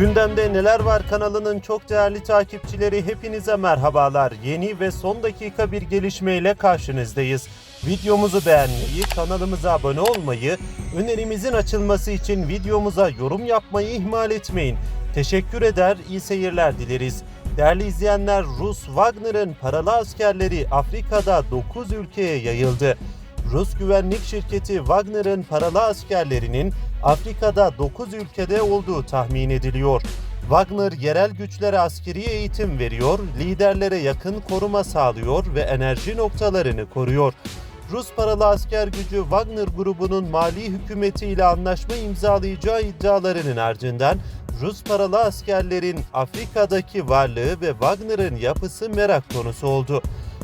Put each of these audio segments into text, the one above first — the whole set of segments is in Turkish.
Gündemde Neler Var kanalının çok değerli takipçileri hepinize merhabalar. Yeni ve son dakika bir gelişmeyle karşınızdayız. Videomuzu beğenmeyi, kanalımıza abone olmayı, önerimizin açılması için videomuza yorum yapmayı ihmal etmeyin. Teşekkür eder, iyi seyirler dileriz. Değerli izleyenler, Rus Wagner'ın paralı askerleri Afrika'da 9 ülkeye yayıldı. Rus güvenlik şirketi Wagner'ın paralı askerlerinin Afrika'da 9 ülkede olduğu tahmin ediliyor. Wagner yerel güçlere askeri eğitim veriyor, liderlere yakın koruma sağlıyor ve enerji noktalarını koruyor. Rus paralı asker gücü Wagner grubunun mali hükümetiyle anlaşma imzalayacağı iddialarının ardından Rus paralı askerlerin Afrika'daki varlığı ve Wagner'ın yapısı merak konusu oldu.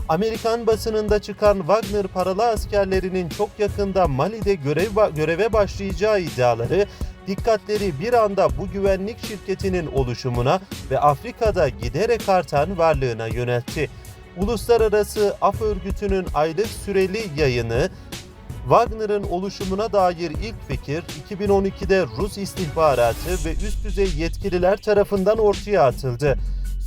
Amerikan basınında çıkan Wagner paralı askerlerinin çok yakında Mali'de görev, göreve başlayacağı iddiaları dikkatleri bir anda bu güvenlik şirketinin oluşumuna ve Afrika'da giderek artan varlığına yöneltti. Uluslararası Af Örgütü'nün aylık süreli yayını Wagner'ın oluşumuna dair ilk fikir 2012'de Rus istihbaratı ve üst düzey yetkililer tarafından ortaya atıldı.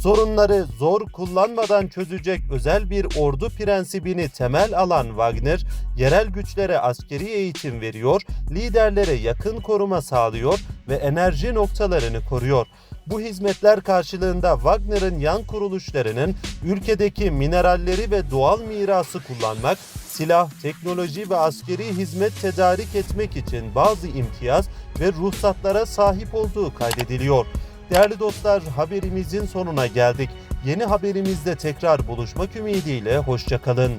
Sorunları zor kullanmadan çözecek özel bir ordu prensibini temel alan Wagner, yerel güçlere askeri eğitim veriyor, liderlere yakın koruma sağlıyor ve enerji noktalarını koruyor. Bu hizmetler karşılığında Wagner'ın yan kuruluşlarının ülkedeki mineralleri ve doğal mirası kullanmak, silah, teknoloji ve askeri hizmet tedarik etmek için bazı imtiyaz ve ruhsatlara sahip olduğu kaydediliyor. Değerli dostlar haberimizin sonuna geldik. Yeni haberimizde tekrar buluşmak ümidiyle hoşçakalın.